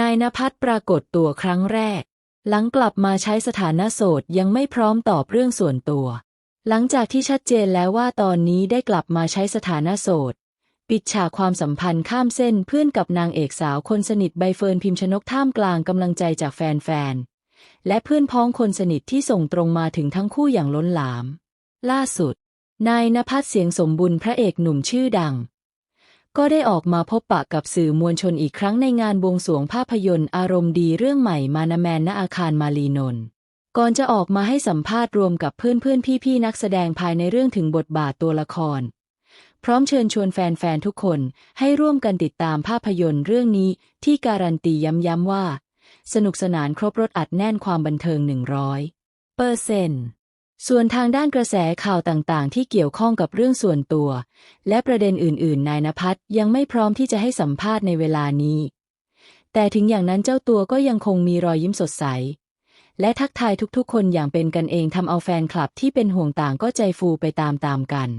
นายนภัสปรากฏตัวครั้งแรก หลังกลับมาใช้สถานะโสดยังไม่พร้อมตอบเรื่องส่วนตัว หลังจากที่ชัดเจนแล้วว่าตอนนี้ได้กลับมาใช้สถานะโสด ปิดฉากความสัมพันธ์ข้ามเส้นเพื่อนกับนางเอกสาวคนสนิทใบเฟิร์นพิมพ์ชนกท่ามกลางกำลังใจจากแฟนๆ และเพื่อนพ้องคนสนิทที่ส่งตรงมาถึงทั้งคู่อย่างล้นหลาม ล่าสุด นายนภัสเสียงสมบุญพระเอกหนุ่มชื่อดัง ก็ได้ออกมาพบปะกับสื่อมวลชนอีกครั้งในงานบวงสรวงภาพยนตร์อารมณ์ดีเรื่องใหม่มานาแมนณอาคารมารีนนท์ก่อนจะออกมาให้สัมภาษณ์รวมกับเพื่อนๆ พี่ๆ นักแสดงภายในเรื่องถึงบทบาทตัวละคร พร้อมเชิญชวนแฟนๆ ทุกคนให้ร่วมกันติดตามภาพยนตร์เรื่องนี้ที่การันตีย้ำๆว่า สนุกสนานครบรถอัดแน่นความบันเทิง 100เปอร์เซนต์ ส่วนทางด้านกระแสข่าวต่างๆ ที่เกี่ยวข้องกับเรื่องส่วนตัว และประเด็นอื่น ๆ นายนภัสยังไม่พร้อมที่จะให้สัมภาษณ์ในเวลานี้ แต่ถึงอย่างนั้นเจ้าตัวก็ยังคงมีรอยยิ้มสดใส และทักทายทุกๆ คนอย่างเป็นกันเองทำเอาแฟนคลับที่เป็นห่วงต่างก็ใจฟูไปตามๆกัน